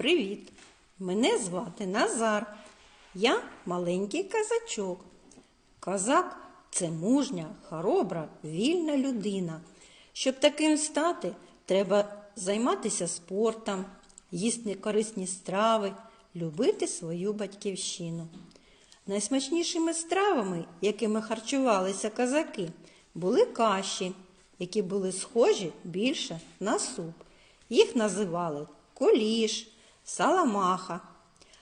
Привіт! Мене звати Назар. Я маленький казачок. Козак це мужня, хоробра, вільна людина. Щоб таким стати, треба займатися спортом, їсти корисні страви, любити свою батьківщину. Найсмачнішими стравами, якими харчувалися козаки, були каші, які були схожі більше на суп. Їх називали коліш, саламаха.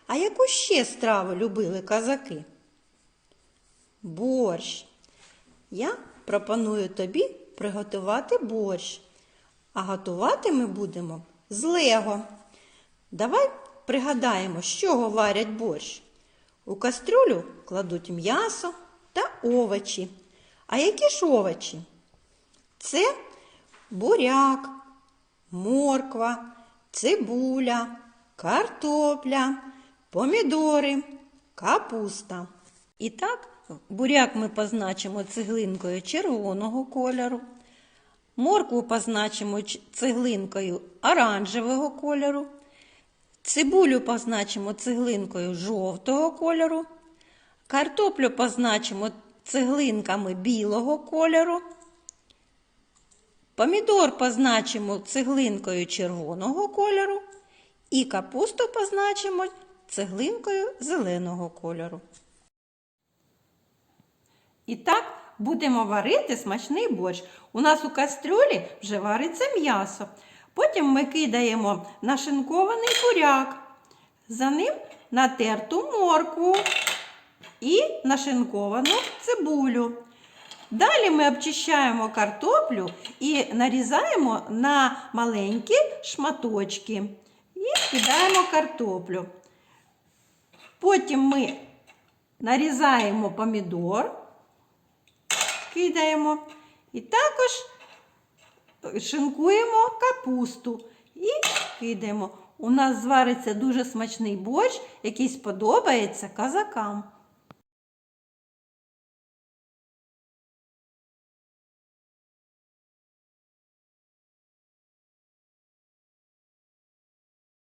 А яку ще страву любили козаки? Борщ. Я пропоную тобі приготувати борщ. А готувати ми будемо з лего. Давай пригадаємо, з чого варять борщ. У кастрюлю кладуть м'ясо та овочі. А які ж овочі? Це буряк, морква, цибуля, картопля, помідори, капуста. І так, буряк ми позначимо цеглинкою червоного кольору, моркву позначимо цеглинкою оранжевого кольору, цибулю позначимо цеглинкою жовтого кольору, картоплю позначимо цеглинками білого кольору. Помідор позначимо цеглинкою червоного кольору і капусту позначимо цеглинкою зеленого кольору. І так будемо варити смачний борщ. У нас у кастрюлі вже вариться м'ясо. Потім ми кидаємо нашинкований буряк. За ним натерту моркву і нашинковану цибулю. Далі ми обчищаємо картоплю і нарізаємо на маленькі шматочки. Кидаємо картоплю. Потім ми нарізаємо помідор, кидаємо і також шинкуємо капусту і кидаємо. У нас звариться дуже смачний борщ, який сподобається казакам.